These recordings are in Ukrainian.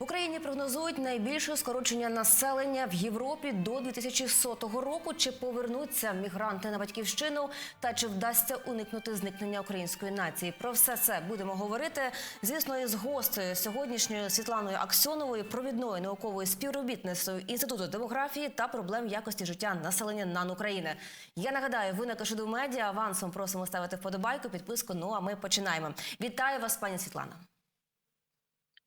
В Україні прогнозують найбільше скорочення населення в Європі до 2100 року. Чи повернуться мігранти на батьківщину, та чи вдасться уникнути зникнення української нації? Про все це будемо говорити. Звісно, із гостею сьогоднішньою Світланою Аксьоновою, провідною науковою співробітницею інституту демографії та проблем якості життя населення НАН України. Я нагадаю, ви на Кашиду Медіа авансом просимо ставити вподобайку, підписку. Ну а ми починаємо. Вітаю вас, пані Світлана.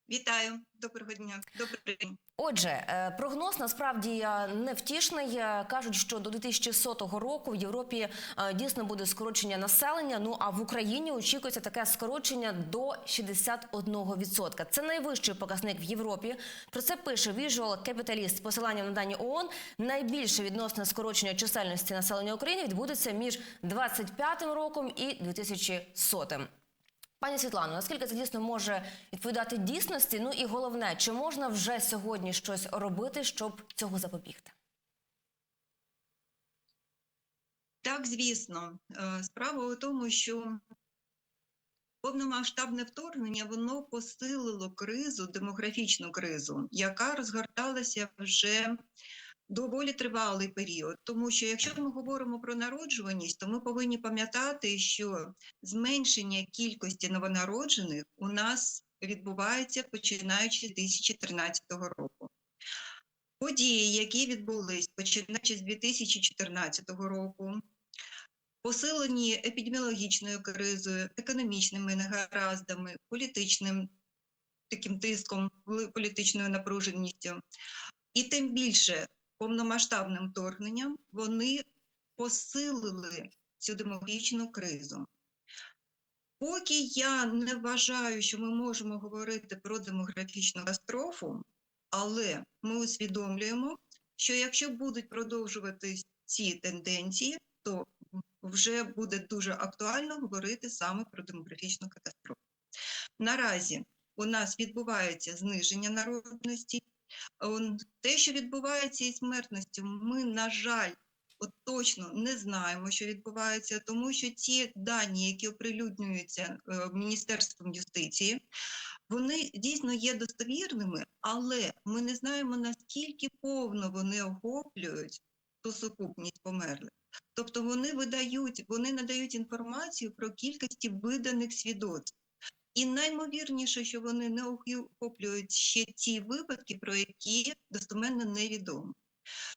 Вітаю, доброго дня. Добрий день. Отже, е, прогноз насправді е, невтішний. Е, Кажуть, що до 2100 року в Європі дійсно буде скорочення населення. Ну а в Україні очікується таке скорочення до 61%. Це найвищий показник в Європі. Про це пише Visual Capitalist з посиланням на дані ООН. Найбільше відносне скорочення чисельності населення України відбудеться між 25 роком і 2100. Пані Світлано, наскільки це дійсно може відповідати дійсності? Ну і головне, чи можна вже сьогодні щось робити, щоб цього запобігти? Так, звісно, Е, справа у тому, що повномасштабне вторгнення воно посилило кризу, демографічну кризу, яка розгорталася вже доволі тривалий період. Тому що якщо ми говоримо про народжуваність, то ми повинні пам'ятати, що зменшення кількості новонароджених у нас відбувається починаючи з 2013 року. Події, які відбулись починаючи з 2014 року, посилені епідеміологічною кризою, економічними негараздами, політичним таким тиском, політичною напруженістю, і тим більше повномасштабним вторгненням вони посилили цю демографічну кризу. Поки я не вважаю, що ми можемо говорити про демографічну катастрофу, але ми усвідомлюємо, що якщо будуть продовжуватись ці тенденції, то вже буде дуже актуально говорити саме про демографічну катастрофу. Наразі у нас відбувається зниження народності. Он- Те, що відбувається із смертністю, ми, на жаль, от точно не знаємо, що відбувається, тому що ті дані, які оприлюднюються е, Міністерством юстиції, вони дійсно є достовірними, але ми не знаємо, наскільки повно вони охоплюють ту сукупність померлих. Тобто вони видають, вони надають інформацію про кількості виданих свідоцтв. І наймовірніше, що вони не охоплюють ще ті випадки, про які достеменно невідомо.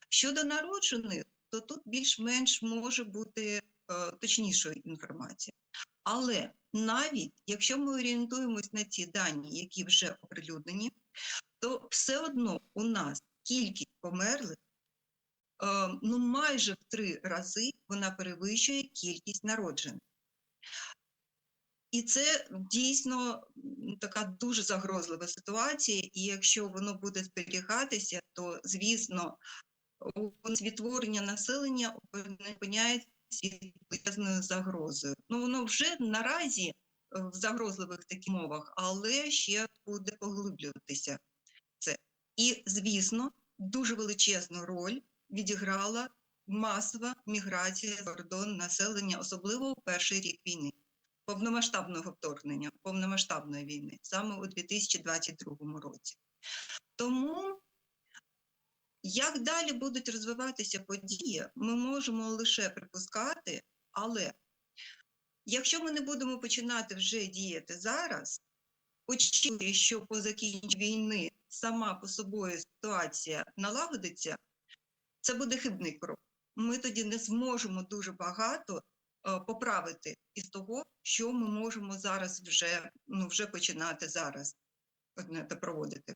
Щодо народжених, то тут більш-менш може бути е, точнішою інформація. Але навіть якщо ми орієнтуємось на ці дані, які вже оприлюднені, то все одно у нас кількість померлих е, ну майже в три рази вона перевищує кількість народжених. І це дійсно така дуже загрозлива ситуація. І якщо воно буде зберігатися, то звісно відтворення населення опиняється загрозою. Ну воно вже наразі е, в загрозливих таких мовах, але ще буде поглиблюватися це. І звісно, дуже величезну роль відіграла масова міграція кордон населення, особливо у перший рік війни повномасштабного вторгнення, повномасштабної війни, саме у 2022 році. Тому, як далі будуть розвиватися події, ми можемо лише припускати, але якщо ми не будемо починати вже діяти зараз, очікуючи, що по закінченню війни сама по собою ситуація налагодиться, це буде хибний крок. Ми тоді не зможемо дуже багато поправити із того, що ми можемо зараз вже ну вже починати зараз е, проводити.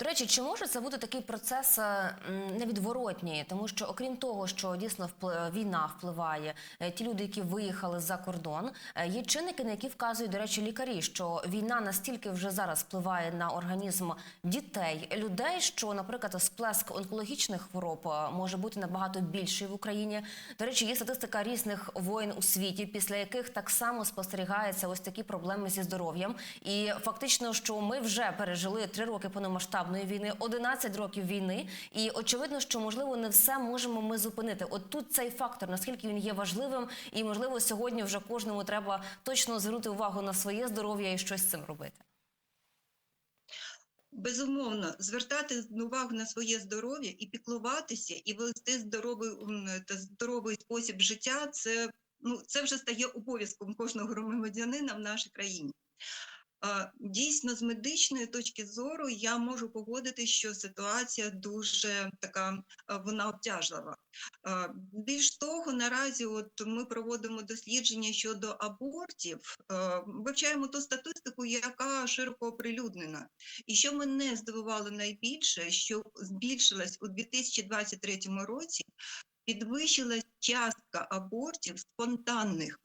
До речі, чи може це бути такий процес е, невідворотній, тому що окрім того, що дійсно війна впливає, е, ті люди, які виїхали за кордон, е, є чинники, на які вказують, до речі, лікарі, що війна настільки вже зараз впливає на організм дітей, людей, що, наприклад, сплеск онкологічних хвороб може бути набагато більший в Україні. До речі, є статистика різних воєн у світі, після яких так само спостерігаються ось такі проблеми зі здоров'ям. І фактично, що ми вже пережили три роки повномасштабної війни, 11 років війни, і очевидно, що можливо не все можемо ми зупинити. От тут цей фактор, наскільки він є важливим, і можливо сьогодні вже кожному треба точно звернути увагу на своє здоров'я і щось з цим робити. Безумовно, звертати увагу на своє здоров'я і піклуватися, і вести здоровий та здоровий спосіб життя це, ну, це вже стає обов'язком кожного громадянина в нашій країні. Дійсно, з медичної точки зору я можу погодити, що ситуація дуже така, вона обтяжлива. Більш того, наразі от ми проводимо дослідження щодо абортів, вивчаємо ту статистику, яка широко оприлюднена. І що мене здивувало найбільше, що збільшилась у 2023 році, підвищилась частка абортів спонтанних.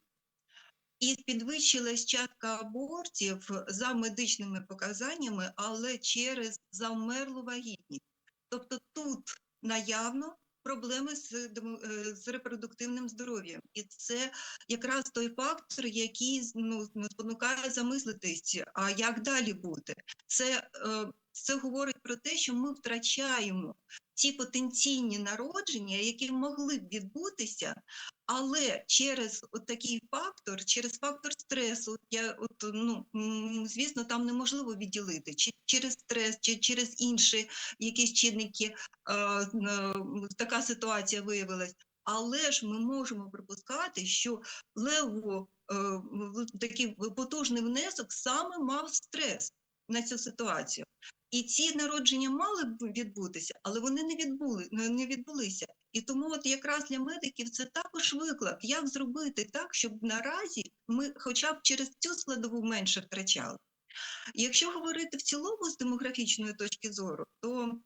І підвищилась частка абортів за медичними показаннями, але через завмерлу вагітність. Тобто тут наявно проблеми з, е, з репродуктивним здоров'ям. І це якраз той фактор, який ну, спонукає замислитись, а як далі бути? Це, е, це говорить про те, що ми втрачаємо ті потенційні народження, які могли б відбутися, але через от такий фактор, через фактор стресу, я от ну звісно, там неможливо відділити чи через стрес, чи через інші якісь чинники е, е, така ситуація виявилась. Але ж ми можемо припускати, що лево е, такий потужний внесок саме мав стрес на цю ситуацію. І ці народження мали б відбутися, але вони не відбули не відбулися. І тому, от якраз для медиків це також виклик, як зробити так, щоб наразі ми, хоча б через цю складову менше втрачали. Якщо говорити в цілому з демографічної точки зору, то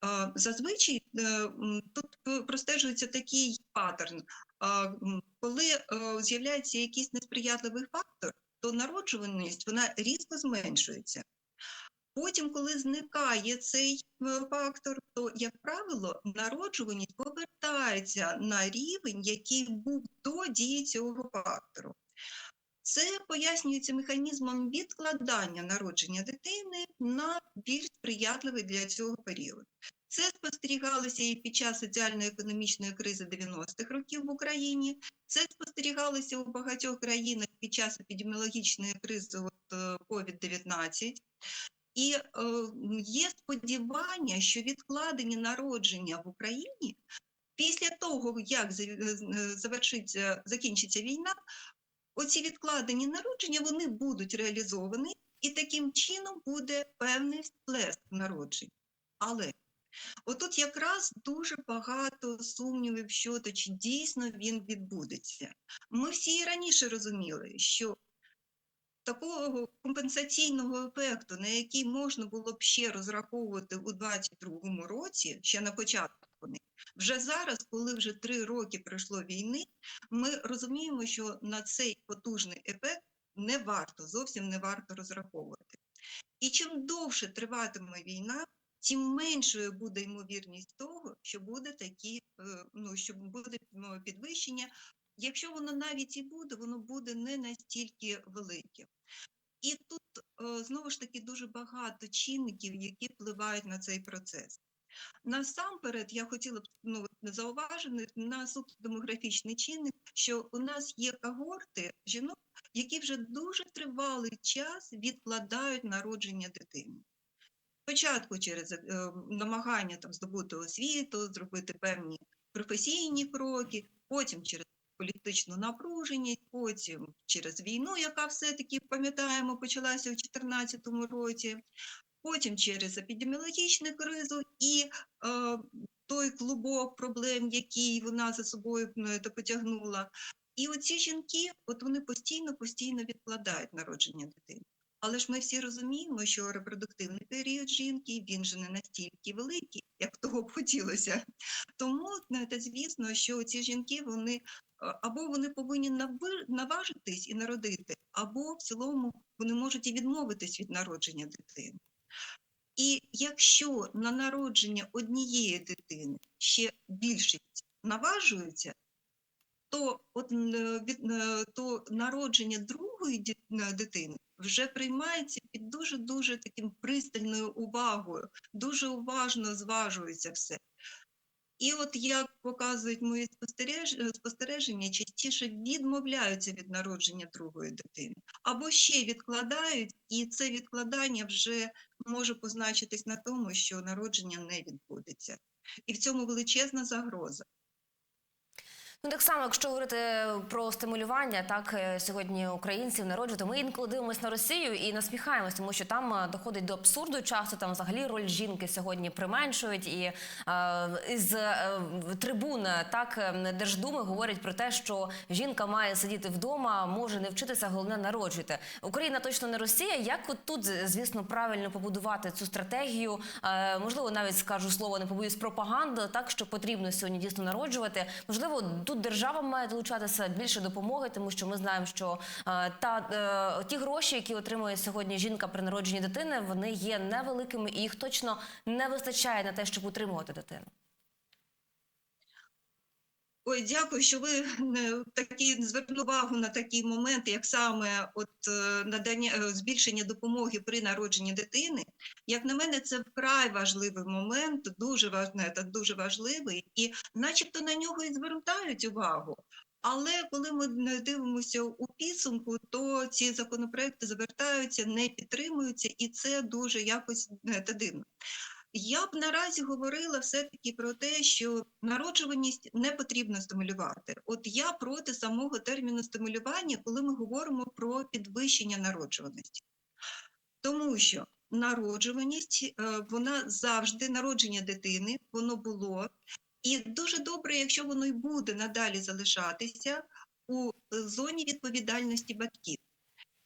а, зазвичай е, тут е, простежується такий паттерн. М, Коли е, з'являється якийсь несприятливий фактор, то народжуваність вона різко зменшується. Потім, коли зникає цей е, фактор, то, як правило, народжуваність повертається на рівень, який був до дії цього фактору. Це пояснюється механізмом відкладання народження дитини на більш сприятливий для цього період. Це спостерігалося і під час соціально-економічної кризи 90-х років в Україні. Це спостерігалося у багатьох країнах під час епідеміологічної кризи е, COVID-19. І е, є сподівання, що відкладені народження в Україні після того, як е, завершиться, закінчиться війна, оці відкладені народження вони будуть реалізовані, і таким чином буде певний сплеск народжень. Але отут якраз дуже багато сумнівів щодо чи дійсно він відбудеться. Ми всі раніше розуміли, що такого компенсаційного ефекту, на який можна було б ще розраховувати у 2022 році, ще на початку вже зараз, коли вже три роки пройшло війни, ми розуміємо, що на цей потужний ефект не варто, зовсім не варто розраховувати. І чим довше триватиме війна, тим меншою буде ймовірність того, що буде такі, е, ну що буде ну, підвищення. Якщо воно навіть і буде, воно буде не настільки велике. І тут е, знову ж таки дуже багато чинників, які впливають на цей процес. Насамперед, я хотіла б ну, зауважити на демографічний чинник, що у нас є когорти жінок, які вже дуже тривалий час відкладають народження дитини. Спочатку через е, намагання там здобути освіту, зробити певні професійні кроки, потім через політичну напруженість, потім через війну, яка все-таки пам'ятаємо, почалася у 2014 році, потім через епідеміологічну кризу і е, той клубок проблем, який вона за собою потягнула. І оці жінки, от вони постійно постійно відкладають народження дитини. Але ж ми всі розуміємо, що репродуктивний період жінки він же не настільки великий, як того б хотілося. Тому знаєте, звісно, що ці жінки вони е, або вони повинні наважитись і народити, або в цілому вони можуть і відмовитись від народження дитини. І якщо на народження однієї дитини ще більшість наважується, то от е, е, то народження другої дитини вже приймається під дуже дуже таким пристальною увагою, дуже уважно зважується все. І от як показують мої спостереження, частіше відмовляються від народження другої дитини, або ще відкладають, і це відкладання вже може позначитись на тому, що народження не відбудеться. І в цьому величезна загроза. Ну так само, якщо говорити про стимулювання, так е, сьогодні українців народжувати, ми інколи дивимося на Росію і насміхаємось, тому що там е, доходить до абсурду. Часто там взагалі роль жінки сьогодні применшують, і е, із е, трибун так е, Держдуми говорять про те, що жінка має сидіти вдома, може не вчитися, головне народжувати. Україна точно не Росія. Як от тут, звісно, правильно побудувати цю стратегію? Е, можливо, навіть скажу слово, не побоюсь пропаганда, так що потрібно сьогодні дійсно народжувати. Можливо, тут держава має долучатися більше допомоги, тому що ми знаємо, що е, та е, ті гроші, які отримує сьогодні жінка при народженні дитини, вони є невеликими і їх точно не вистачає на те, щоб утримувати дитину. Ой, дякую, що ви е, такі звернули увагу на такий момент, як саме от е, надання е, збільшення допомоги при народженні дитини. Як на мене, це вкрай важливий момент, дуже важне та дуже важливий, і начебто на нього і звертають увагу. Але коли ми дивимося у підсумку, то ці законопроекти звертаються, не підтримуються, і це дуже якось та дивно. Я б наразі говорила все-таки про те, що народжуваність не потрібно стимулювати. От я проти самого терміну стимулювання, коли ми говоримо про підвищення народжуваності. Тому що народжуваність, е, вона завжди, народження дитини, воно було. І дуже добре, якщо воно й буде надалі залишатися у зоні відповідальності батьків.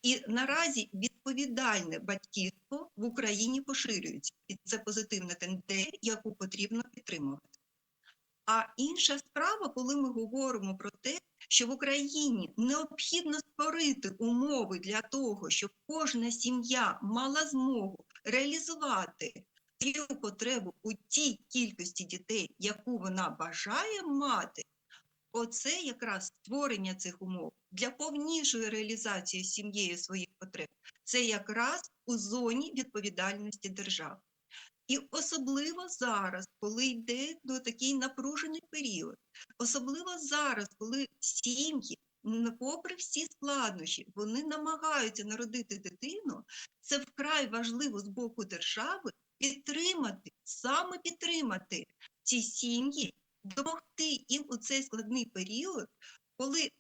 І наразі відповідальне батьківство в Україні поширюється, і це позитивна тенденція, яку потрібно підтримувати. А інша справа, коли ми говоримо про те, що в Україні необхідно створити умови для того, щоб кожна сім'я мала змогу реалізувати свою потребу у тій кількості дітей, яку вона бажає мати, Оце якраз створення цих умов для повнішої реалізації сім'єю своїх потреб. Це якраз у зоні відповідальності держави. І особливо зараз, коли йде до такий напружений період, особливо зараз, коли сім'ї, попри всі складнощі, вони намагаються народити дитину, це вкрай важливо з боку держави підтримати, саме підтримати ці сім'ї допомогти їм у цей складний період, коли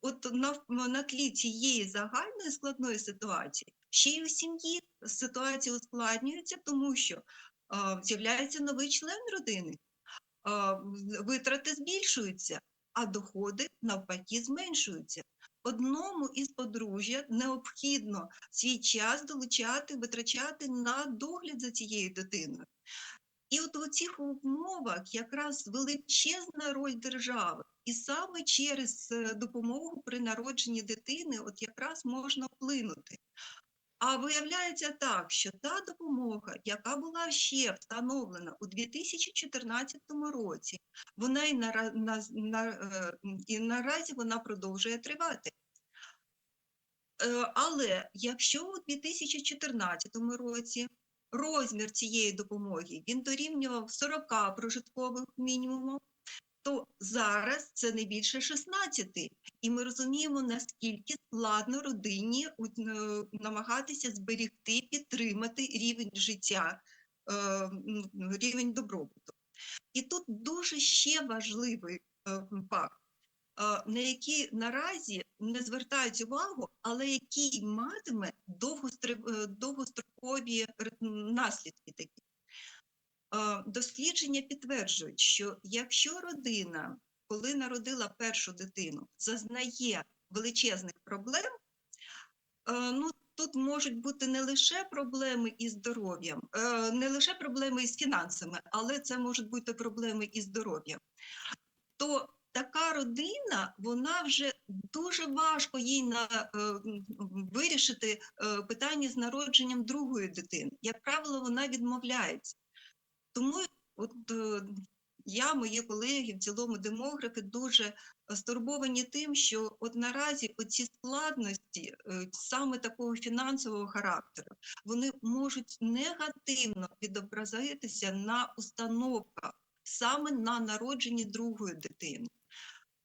от на, на тлі цієї загальної складної ситуації ще й у сім'ї ситуація ускладнюється, тому що з'являється новий член родини, а, витрати збільшуються, а доходи навпаки зменшуються. Одному із подружжя необхідно свій час долучати, витрачати на догляд за цією дитиною. І от у цих умовах якраз величезна роль держави, і саме через е, допомогу при народженні дитини, от якраз можна вплинути. А виявляється так, що та допомога, яка була ще встановлена у 2014 році, вона і, нара, на, на, е, і наразі вона продовжує тривати. Е, Але якщо у 2014 році розмір цієї допомоги він дорівнював 40 прожиткових мінімумів, то зараз це не більше 16. І ми розуміємо, наскільки складно родині е, намагатися зберегти, підтримати рівень життя, е, рівень добробуту. І тут дуже ще важливий е, факт, на який наразі не звертають увагу, але який матиме е, довгострокові наслідки такі. Е, Дослідження підтверджують, що якщо родина, коли народила першу дитину, зазнає величезних проблем, е, ну тут можуть бути не лише проблеми із здоров'ям, е, не лише проблеми із фінансами, але це можуть бути проблеми із здоров'ям. То така родина, вона вже дуже важко їй на е, вирішити е, питання з народженням другої дитини. Як правило, вона відмовляється. Тому от е, я, мої колеги, в цілому демографи, дуже стурбовані тим, що от наразі оці складності е, саме такого фінансового характеру, вони можуть негативно відобразитися на установках саме на народженні другої дитини.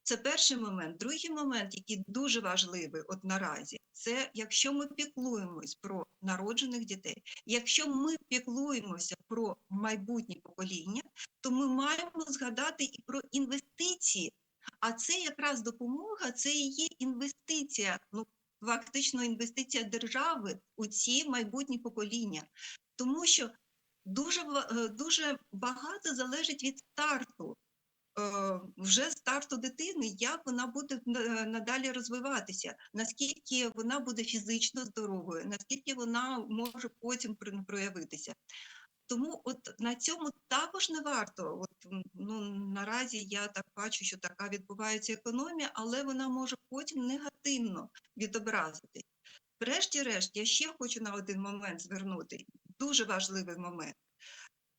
Це перший момент. Другий момент, який дуже важливий от наразі, це якщо ми піклуємось про народжених дітей, якщо ми піклуємося про майбутнє покоління, то ми маємо згадати і про інвестиції. А це якраз допомога, це і є інвестиція, ну фактично інвестиція держави у ці майбутні покоління, тому що дуже е, дуже багато залежить від старту вже старту дитини, як вона буде надалі розвиватися, наскільки вона буде фізично здоровою, наскільки вона може потім проявитися. Тому от на цьому також не варто. От ну наразі я так бачу, що така відбувається економія, але вона може потім негативно відобразитись. Врешті-решт, я ще хочу на один момент звернути дуже важливий момент.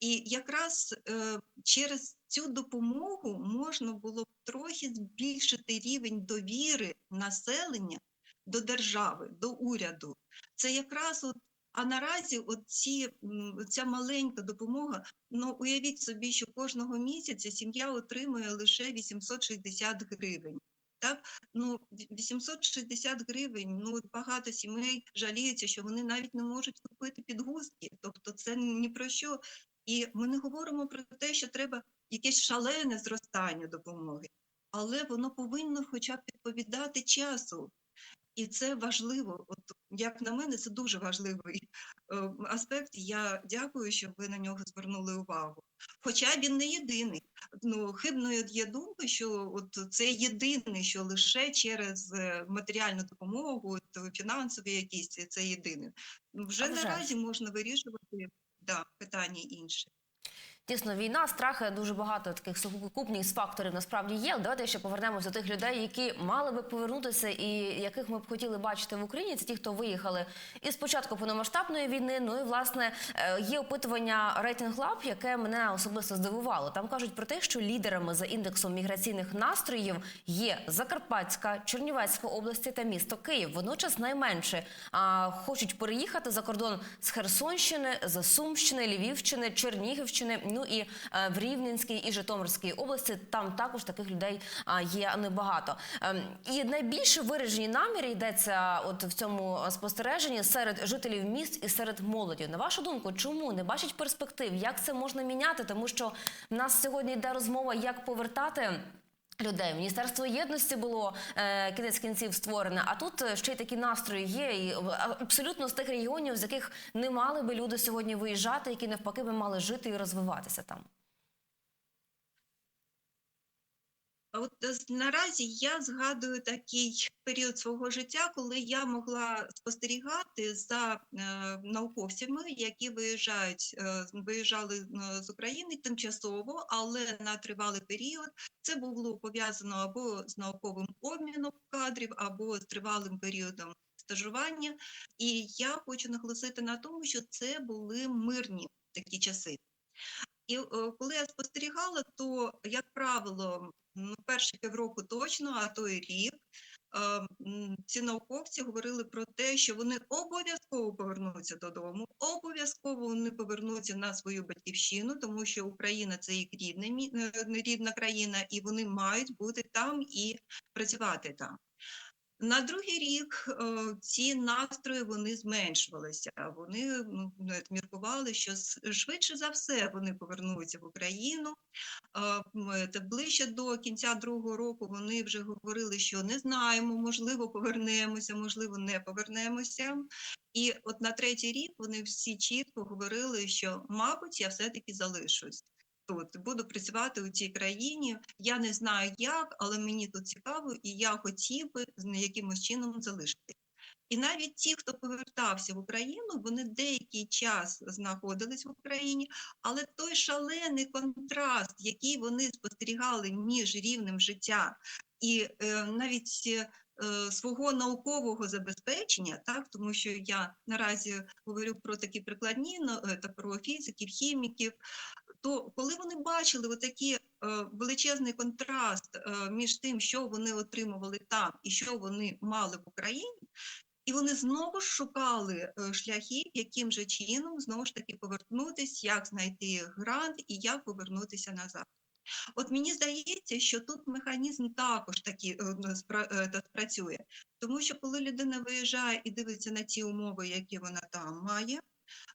І якраз е, через цю допомогу можна було б трохи збільшити рівень довіри населення до держави, до уряду. Це якраз от, а наразі от ці, м, ця маленька допомога, ну уявіть собі, що кожного місяця сім'я отримує лише 860 гривень. Так, ну ві- 860 гривень. Ну багато сімей жаліються, що вони навіть не можуть купити підгузки. Тобто, це ні про що. І ми не говоримо про те, що треба якесь шалене зростання допомоги, але воно повинно хоча б відповідати часу. І це важливо. От як на мене, це дуже важливий е, аспект. Я дякую, що ви на нього звернули увагу. Хоча він не єдиний. Ну хибною є думка, що от це єдине, що лише через е, матеріальну допомогу, фінансові якісь це єдине. Вже А вже наразі можна вирішувати да, питання інші. Дійсно, війна, страхи, дуже багато таких сукупних факторів насправді є. Давайте ще повернемося до тих людей, які мали би повернутися, і яких ми б хотіли бачити в Україні. Це ті, хто виїхали із початку повномасштабної війни. Ну і власне е, є опитування Рейтинг Лаб, яке мене особисто здивувало. Там кажуть про те, що лідерами за індексом міграційних настроїв є Закарпатська, Чернівецька області та місто Київ. Водночас найменше а, хочуть переїхати за кордон з Херсонщини, з Сумщини, Львівщини, Чернігівщини. Ну і е, в Рівненській і Житомирській області там також таких людей є небагато. Ем, І найбільше виражені наміри йдеться от в цьому спостереженні серед жителів міст і серед молоді. На вашу думку, чому не бачать перспектив? Як це можна міняти? Тому що в нас сьогодні йде розмова, як повертати. Людей міністерство єдності було е, кінець кінців створене. А тут е, ще й такі настрої є, і абсолютно з тих регіонів, з яких не мали би люди сьогодні виїжджати, які навпаки би мали жити і розвиватися там. А От е, наразі я згадую такий період свого життя, коли я могла спостерігати за е, науковцями, які виїжджають, е, виїжджали з України тимчасово, але на тривалий період. Це було пов'язано або з науковим обміном кадрів, або з тривалим періодом стажування. І я хочу наголосити на тому, що це були мирні такі часи. І е, коли я спостерігала, то, як правило, ну, перші півроку точно, а то і рік, е, ці науковці говорили про те, що вони обов'язково повернуться додому, обов'язково вони повернуться на свою батьківщину, тому що Україна це їх рідна, е, рідна країна, і вони мають бути там і працювати там. На другий рік е, ці настрої вони зменшувалися. Вони ну, міркували, що швидше за все вони повернуться в Україну. Е, ближче до кінця другого року вони вже говорили, що не знаємо, можливо, повернемося, можливо, не повернемося. І от на третій рік вони всі чітко говорили, що, мабуть, я все-таки залишусь. Тут буду працювати у цій країні. Я не знаю як, але мені тут цікаво, і я хотів би якимось чином залишитись. І навіть ті, хто повертався в Україну, вони деякий час знаходились в Україні, але той шалений контраст, який вони спостерігали між рівнем життя і е, навіть е, свого наукового забезпечення, так тому що я наразі говорю про такі прикладні е, та про фізиків, хіміків. То коли вони бачили отакі е, величезний контраст е, між тим, що вони отримували там, і що вони мали в Україні. І вони знову ж шукали е, шляхи, яким же чином знову ж таки повернутися, як знайти грант і як повернутися назад. От мені здається, що тут механізм також таки спра- та- спрацює, тому що коли людина виїжджає і дивиться на ті умови, які вона там має,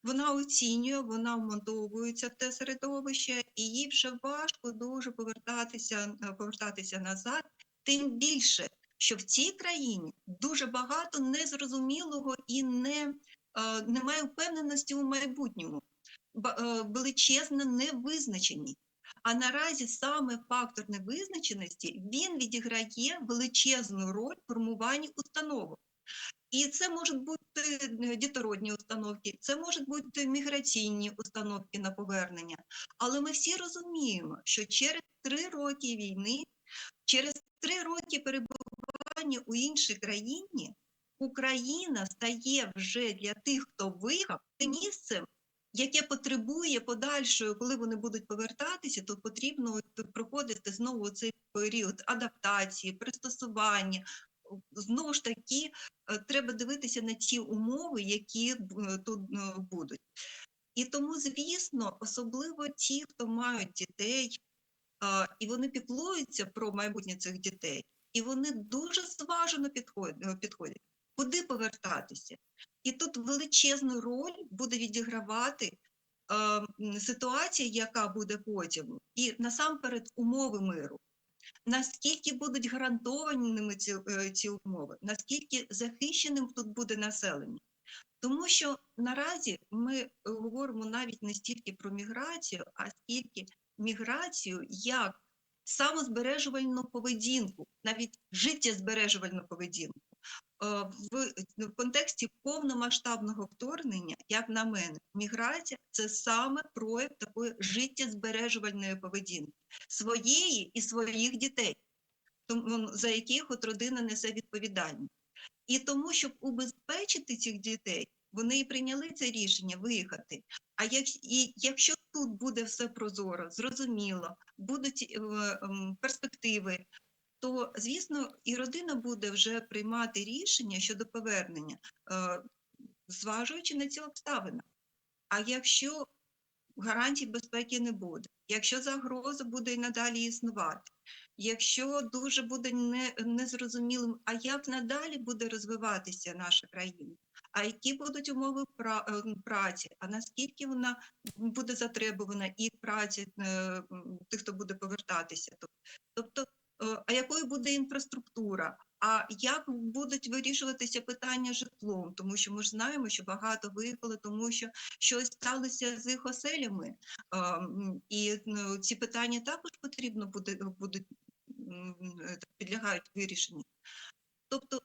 вона оцінює, вона вмонтовується в те середовище, і їй вже важко дуже повертатися, е, повертатися назад, тим більше, що в цій країні дуже багато незрозумілого і не, е, немає впевненості у майбутньому, е, величезна невизначеність. А наразі саме фактор невизначеності він відіграє величезну роль в формуванні установок. І це можуть бути е, дітородні установки, це можуть бути міграційні установки на повернення. Але ми всі розуміємо, що через три роки війни, через три роки перебування у іншій країні, Україна стає вже для тих, хто виїхав, місцем, яке потребує подальшої, коли вони будуть повертатися, то потрібно проходити знову цей період адаптації, пристосування. Знову ж таки, е, треба дивитися на ті умови, які е, тут е, будуть. І тому, звісно, особливо ті, хто мають дітей, і вони піклуються про майбутнє цих дітей, і вони дуже зважено підходять. Куди повертатися? І тут величезну роль буде відігравати е, ситуація, яка буде потім, і насамперед умови миру. Наскільки будуть гарантованими ці, е, ці умови, наскільки захищеним тут буде населення? Тому що наразі ми говоримо навіть не стільки про міграцію, а скільки міграцію як самозбережувальну поведінку, навіть життєзбережувальну поведінку. Е, В, в контексті повномасштабного вторгнення, як на мене, міграція це саме прояв такої життєзбережувальної поведінки своєї і своїх дітей, за яких от родина несе відповідальність. І тому, щоб убезпечити цих дітей, вони і прийняли це рішення виїхати. А як, і якщо тут буде все прозоро, зрозуміло, будуть е, ем, перспективи, то звісно і родина буде вже приймати рішення щодо повернення, е, зважуючи на ці обставини. А якщо гарантій безпеки не буде, якщо загроза буде і надалі існувати, якщо дуже буде не, незрозумілим, а як надалі буде розвиватися наша країна, а які будуть умови е, праці, а наскільки вона буде затребувана і праці е, тих, хто буде повертатися. Тоб- Тобто, а якою буде інфраструктура? А як будуть вирішуватися питання житлом? Тому що ми ж знаємо, що багато виїхали, тому що щось сталося з їх оселями. І ну, ці питання також потрібно буде будуть е, підлягають вирішенню. Тобто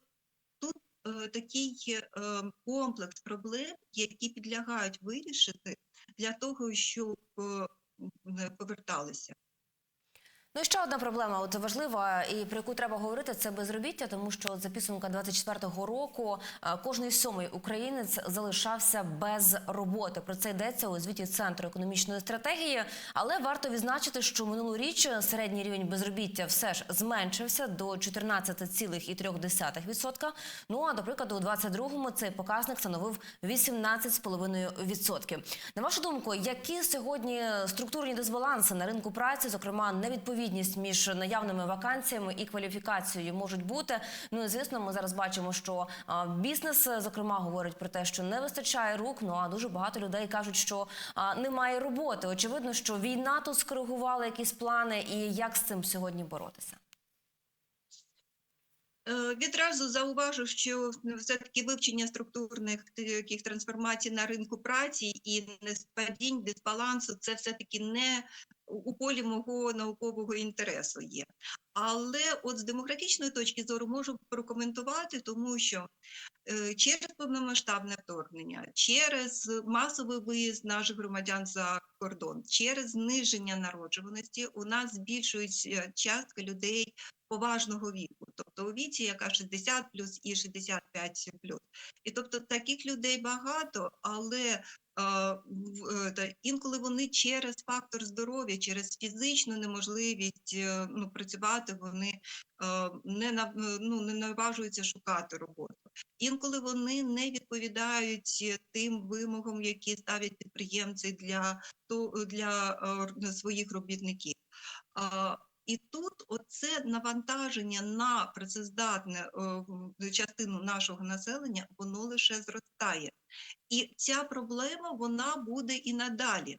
тут е, такий е, комплекс проблем, які підлягають вирішити для того, щоб е, поверталися. Ну і ще одна проблема, от важлива, і про яку треба говорити, це безробіття, тому що за підсумка 24-го року е, кожний сьомий українець залишався без роботи. Про це йдеться у звіті центру економічної стратегії. Але варто відзначити, що минулоріч середній рівень безробіття все ж зменшився до 14,3%. Ну а до прикладу, у 22-му цей показник становив 18,5%. На вашу думку, які сьогодні структурні дисбаланси на ринку праці, зокрема невідповідність між наявними вакансіями і кваліфікацією, можуть бути? Ну і звісно, ми зараз бачимо, що бізнес зокрема говорить про те, що не вистачає рук. Ну а дуже багато людей кажуть, що немає роботи. Очевидно, що війна тут скоригувала якісь плани, і як з цим сьогодні боротися? Е, Відразу зауважу, що все-таки вивчення структурних таких трансформацій на ринку праці і неспадінь, дисбалансу це все-таки не у полі мого наукового інтересу є. Але от з демографічної точки зору можу прокоментувати, тому що е, через повномасштабне вторгнення, через масовий виїзд наших громадян за кордон, через зниження народжуваності у нас збільшується частка людей поважного віку, тобто у віці, яка 60 плюс і 65 плюс. І тобто таких людей багато, але інколи вони через фактор здоров'я, через фізичну неможливість е, ну, працювати, вони е, не е, ну, не наважуються шукати роботу. Інколи вони не відповідають е, тим вимогам, які ставлять підприємці для, для е, своїх робітників. І тут оце навантаження на працездатне е, частину нашого населення, воно лише зростає. І ця проблема вона буде і надалі.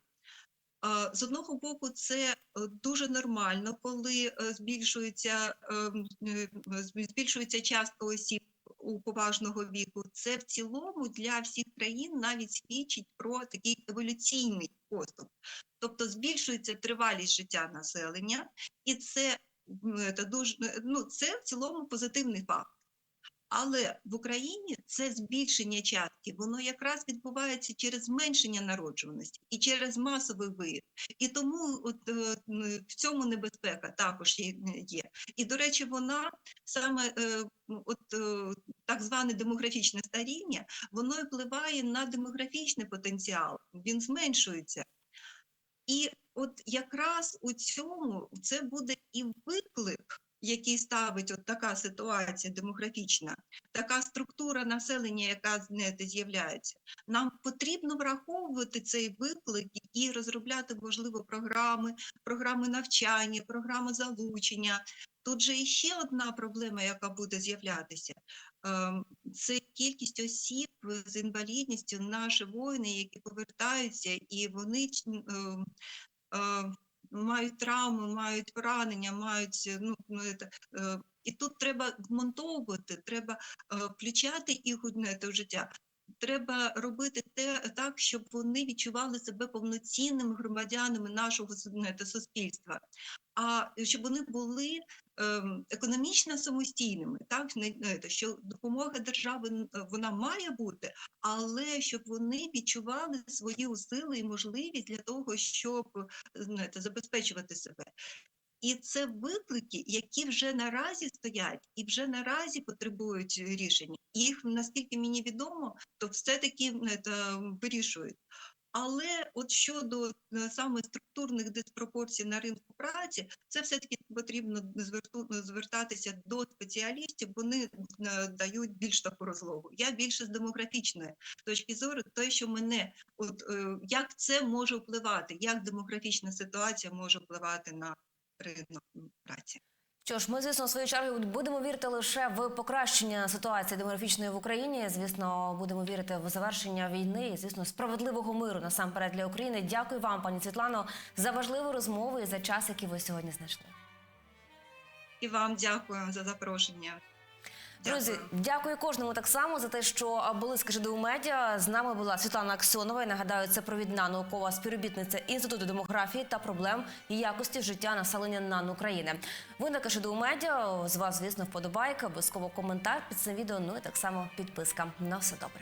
З одного боку, це е, дуже нормально, коли е, збільшується, е, зб- збільшується частка осіб у поважного віку. Це в цілому для всіх країн навіть свідчить про такий еволюційний поступ. Тобто збільшується тривалість життя населення, і це, це дуже ну, це в цілому позитивний факт. Але в Україні це збільшення частки, воно якраз відбувається через зменшення народжуваності і через масовий виїзд. І тому от, е, в цьому небезпека також є. І, до речі, вона саме е, от, е, так зване демографічне старіння, воно впливає на демографічний потенціал, він зменшується. І от якраз у цьому це буде і виклик, який ставить от така ситуація демографічна, така структура населення, яка з'являється. Нам потрібно враховувати цей виклик і розробляти, можливо, програми, програми навчання, програми залучення. Тут же іще одна проблема, яка буде з'являтися. Ем, Це кількість осіб з інвалідністю, наші воїни, які повертаються, і вони ем, е, мають травми, мають поранення, мають е, ну, ну, это, е, і тут треба вмонтовувати, треба е, включати їх у це, в життя. Треба робити те так, щоб вони відчували себе повноцінними громадянами нашого суспільства, а щоб вони були економічно самостійними, так що допомога держави вона має бути, але щоб вони відчували свої сили і можливість для того, щоб знаєте, забезпечувати себе. І це виклики, які вже наразі стоять і вже наразі потребують рішення. Їх наскільки мені відомо, то все-таки знаєте, вирішують. Але от щодо е, саме структурних диспропорцій на ринку праці, це все-таки потрібно зверту- звертатися до спеціалістів, вони е, дають більш таку розлогу. Я більше з демографічної точки зору, те, що мене, от е, як це може впливати, як демографічна ситуація може впливати на ринок праці. Що ж, ми, звісно, в свою чергу будемо вірити лише в покращення ситуації демографічної в Україні. Звісно, будемо вірити в завершення війни, і, звісно, справедливого миру насамперед для України. Дякую вам, пані Світлано, за важливу розмову і за час, який ви сьогодні знайшли. І вам дякую за запрошення. Друзі, Дякую. кожному так само за те, що були з КЖДУ Медіа. З нами була Світлана Аксьонова. І нагадаю, це провідна наукова співробітниця Інституту демографії та проблем і якості життя населення НАН України. Ви на КЖДУ Медіа. З вас, звісно, вподобайка, обов'язково коментар під цим відео. Ну і так само підписка. На все добре.